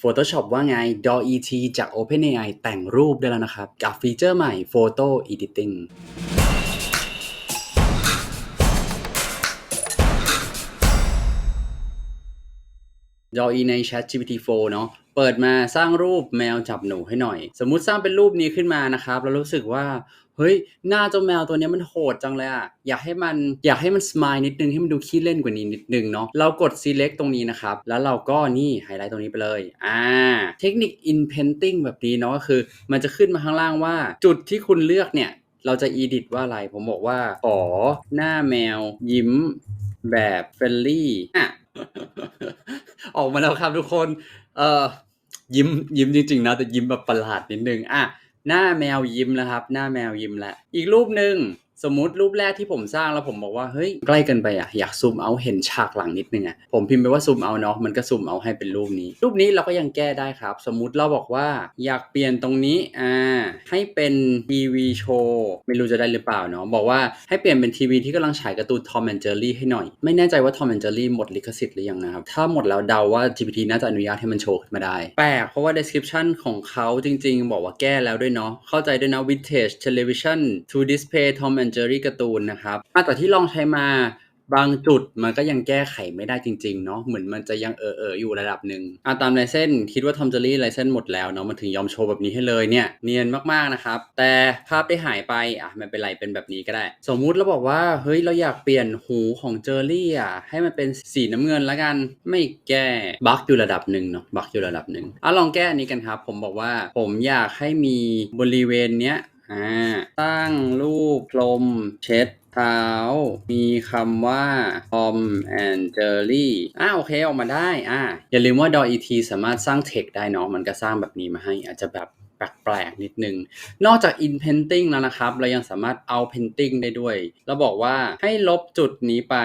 Photoshop ว่าไง DAW ET จาก OpenAI แต่งรูปได้แล้วนะครับ กับฟีเจอร์ใหม่ Photo Editing ดออีใน Chat GPT 4 เนาะเปิดมาสร้างรูปแมวจับหนูให้หน่อย สมมุติสร้างเป็นรูปนี้ขึ้นมานะครับแล้วรู้สึกว่าเฮ้ยหน้าเจ้าแมวตัวนี้มันโหดจังเลยอะอยากให้มันอยากให้มันสมายนิดนึงให้มันดูขี้เล่นกว่านี้นิดนึงเนาะเรากด select ตรงนี้นะครับ แล้วเราก็นี่ไฮไลท์ตรงนี้ไปเลยอ่าเทคนิค in painting แบบนี้เนาะก็คือ มันจะขึ้นมาข้างล่างว่า จุดที่คุณเลือกเนี่ย เราจะ edit ว่าอะไร ผมบอกว่าขอหน้าแมวยิ้มแบบเฟรนลี่อะ ออกมาแล้วครับทุกคน เออยิ้มยิ้มจริงๆนะแต่ยิ้มแบบประหลาดนิดนึงอะหน้าแมวยิ้มแล้วครับ หน้าแมวยิ้มแล้วอีกรูปหนึ่ง สมมติรูปแรกที่ผมสร้างแล้วผมบอกว่าเฮ้ยใกล้กันไปอะอยากซูมเอาเห็นฉากหลังนิดนึงอะผมพิมพ์ไปว่าซูมเอาเนาะมันก็ซูมเอาให้เป็นรูปนี้ รูปนี้เราก็ยังแก้ได้ครับ สมมติเราบอกว่าอยากเปลี่ยนตรงนี้อ่าให้เป็นทีวีโชว์ไม่รู้จะได้หรือเปล่าเนาะบอกว่าให้เปลี่ยนเป็นทีวีที่กำลังฉายการ์ตูน Tom and Jerry ให้หน่อย ไม่แน่ใจว่า Tom and Jerry หมดลิขสิทธิ์หรือยังนะครับถ้าหมดแล้วเดาว่า GPT น่าจะอนุญาตให้มันโชว์ขึ้นมาได้แปลกเพราะว่า description ของเขาจริง ๆ บอกว่าแก้แล้วด้วยเนาะเข้าใจด้วยนะ vintage television to display Tom and Jerry การ์ตูนนะครับแต่ที่ลองใช้มาบางจุดมันก็ยังแก้ไขไม่ได้จริงๆเนาะเหมือนมันจะยังเออเอออยู่ระดับหนึ่งอะตามลายเส้นคิดว่าทอมเจอรี่ลายเส้นหมดแล้วเนาะมันถึงยอมโชว์แบบนี้ให้เลยเนี่ยเนียนมากๆนะครับ แต่ภาพได้หายไปอะไม่เป็นไรเป็นแบบนี้ก็ได้ สมมุติเราบอกว่าเฮ้ยเราอยากเปลี่ยนหูของเจอรี่อะให้มันเป็นสีน้ำเงินล้วกันไม่แก้บั๊กอยู่ระดับหนึ่งเนาะบั๊กอยู่ระดับหนึ่งอะลองแก้อันนี้กันครับ ผมบอกว่าผมอยากให้มีบริเวณเนี้ย อ่าตั้งรูปพรมเช็ดเท้า มีคำว่า Tom and Jerry อ่าโอเคออกมาได้อ่าอย่าลืมว่า DAW-ET สามารถสร้างเทคได้เนาะมันก็สร้างแบบนี้มาให้อาจจะแบบ แปลกๆนิดนึง นอกจาก in painting แล้วนะครับ เรายังสามารถเอา painting ได้ด้วย เราบอกว่าให้ลบจุดนี้ไป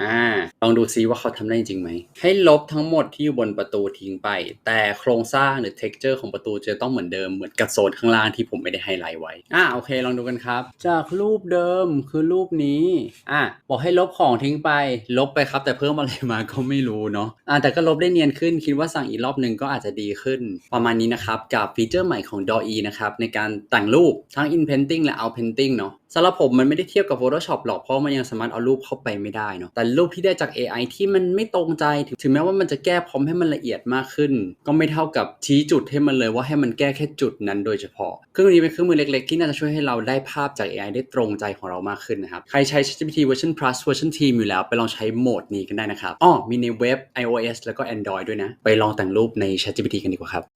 อ่า ลองดูซิว่าเขาทำได้จริงไหม ให้ลบทั้งหมดที่อยู่บนประตูทิ้งไป แต่โครงสร้างหรือ texture ของประตูจะต้องเหมือนเดิม เหมือนกับโซนข้างล่างที่ผมไม่ได้ไฮไลท์ไว้ อ่า โอเค ลองดูกันครับ จากรูปเดิมคือรูปนี้ อะบอกให้ลบของทิ้งไป ลบไปครับ แต่เพิ่มอะไรมาก็ไม่รู้เนาะ อ่า แต่ก็ลบได้เนียนขึ้น คิดว่าสั่งอีกรอบหนึ่งก็อาจจะดีขึ้น ประมาณนี้นะครับ กับฟีเจอร์ใหม่ของ DAW-E นะครับในการแต่งรูปทั้ง in painting และ out painting เนาะสำหรับผมมันไม่ได้เทียบกับ Photoshop หรอกเพราะมันยังสามารถเอารูปเข้าไปไม่ได้เนาะแต่รูปที่ได้จาก AI ที่มันไม่ตรงใจถึงแม้ว่ามันจะแก้พร้อมให้มันละเอียดมากขึ้น ก็ไม่เท่ากับชี้จุดให้มันเลยว่าให้มันแก้แค่จุดนั้นโดยเฉพาะ เครื่องนี้เป็นเครื่องมือเล็กๆ ที่น่าจะช่วยให้เราได้ภาพจาก AI ได้ตรงใจของเรามากขึ้นนะครับใครใช้ ChatGPT version plus version team อยู่แล้วไปลองใช้โหมดนี้กันได้นะครับอ้อมีในเว็บ iOS แล้วก็ Android ด้วยนะ ไปลองแต่งรูปใน ChatGPT กันดีกว่าครับ